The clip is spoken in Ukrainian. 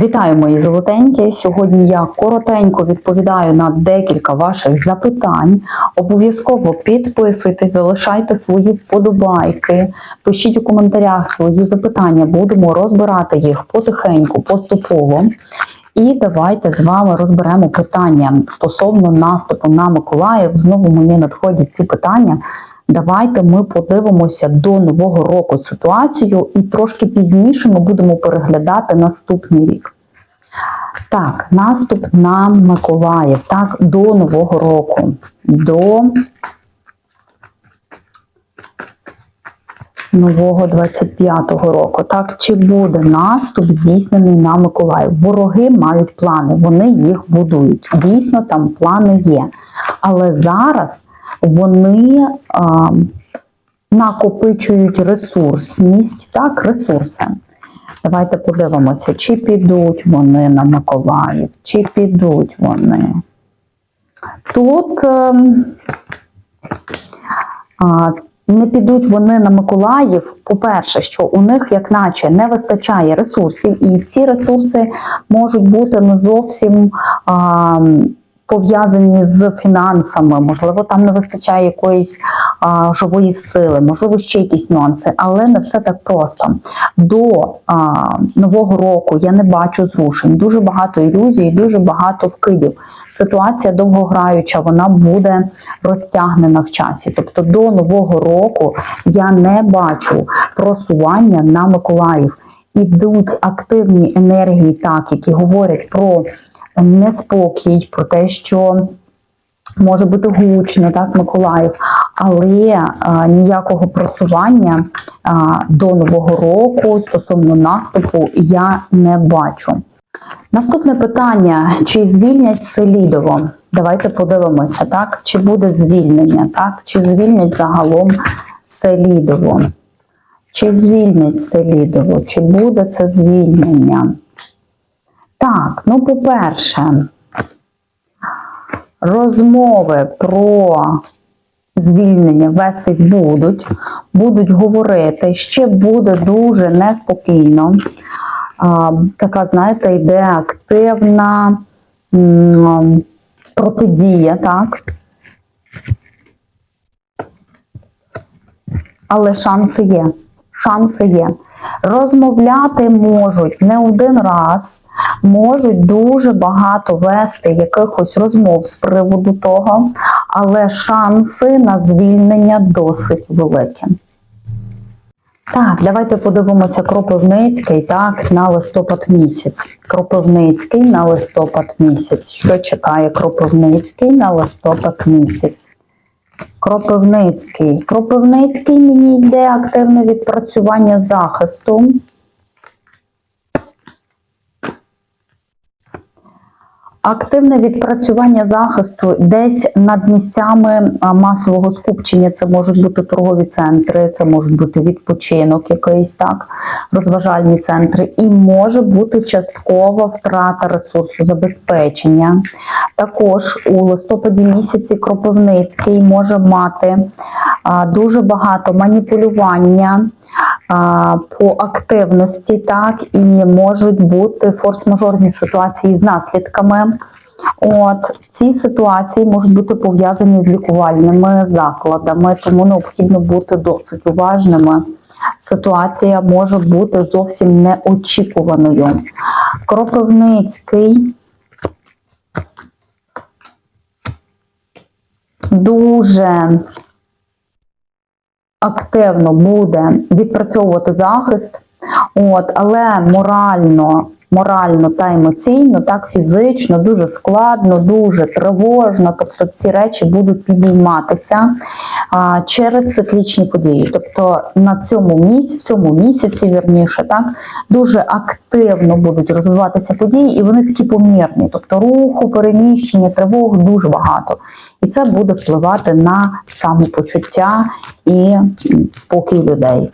Вітаю, мої золотенькі. Сьогодні я коротенько відповідаю на декілька ваших запитань. Обов'язково підписуйтесь, залишайте свої вподобайки, пишіть у коментарях свої запитання. Будемо розбирати їх потихеньку, поступово. І давайте з вами розберемо питання стосовно наступу на Миколаїв. Знову мені надходять ці питання. Давайте ми подивимося до нового року ситуацію, і трошки пізніше ми будемо переглядати наступний рік. Так, наступ на Миколаїв. Так, до нового року. До нового 25-го року. Так, чи буде наступ здійснений на Миколаїв? Вороги мають плани, вони їх будують. Дійсно, там плани є. Але зараз вони а, накопичують ресурсність, так, ресурси. Давайте подивимося, чи підуть вони на Миколаїв, чи підуть вони. Тут ем, а, не підуть вони на Миколаїв. По-перше, що у них, як наче, не вистачає ресурсів, і ці ресурси можуть бути не зовсім. А, пов'язані з фінансами, можливо, там не вистачає якоїсь а, живої сили, можливо, ще якісь нюанси, але не все так просто. До а, нового року я не бачу зрушень. Дуже багато ілюзій, дуже багато вкидів. Ситуація довгограюча, вона буде розтягнена в часі. Тобто до нового року я не бачу просування на Миколаїв. Ідуть активні енергії, так, які говорять про неспокій, про те, що може бути гучно, так, Миколаїв, але а, ніякого просування а, до нового року стосовно наступу я не бачу. Наступне питання: чи звільнять Селідово? Давайте подивимося, так? Чи буде звільнення, так? Чи звільнять загалом Селідово? Чи звільнять Селідово? Чи буде це звільнення? Так, ну, по-перше, розмови про звільнення вестись будуть, будуть говорити, ще буде дуже неспокійно. А, така, знаєте, йде активна м, протидія, так? Але шанси є. Шанси є. Розмовляти можуть не один раз, можуть дуже багато вести якихось розмов з приводу того, але шанси на звільнення досить великі. Так, давайте подивимося Кропивницький так, на листопад місяць. Кропивницький на листопад місяць. Що чекає Кропивницький на листопад місяць? Кропивницький. Кропивницький мені йде активне відпрацювання захисту. Активне відпрацювання захисту десь над місцями масового скупчення. Це можуть бути торгові центри, це може бути відпочинок, якийсь так, розважальні центри, і може бути часткова втрата ресурсу забезпечення. Також у листопаді місяці Кропивницький може мати дуже багато маніпулювання по активності, так, і можуть бути форс-мажорні ситуації з наслідками. От ці ситуації можуть бути пов'язані з лікувальними закладами, тому необхідно бути досить уважними. Ситуація може бути зовсім неочікуваною. Кропивницький дуже активно буде відпрацьовувати захист, от, але морально, морально та емоційно, так фізично, дуже складно, дуже тривожно. Тобто ці речі будуть підійматися а, через циклічні події. Тобто на цьому місці, в цьому місяці, вірніше, так дуже активно будуть розвиватися події, і вони такі помірні. Тобто руху, переміщення, тривог дуже багато. І це буде впливати на самопочуття і спокій людей.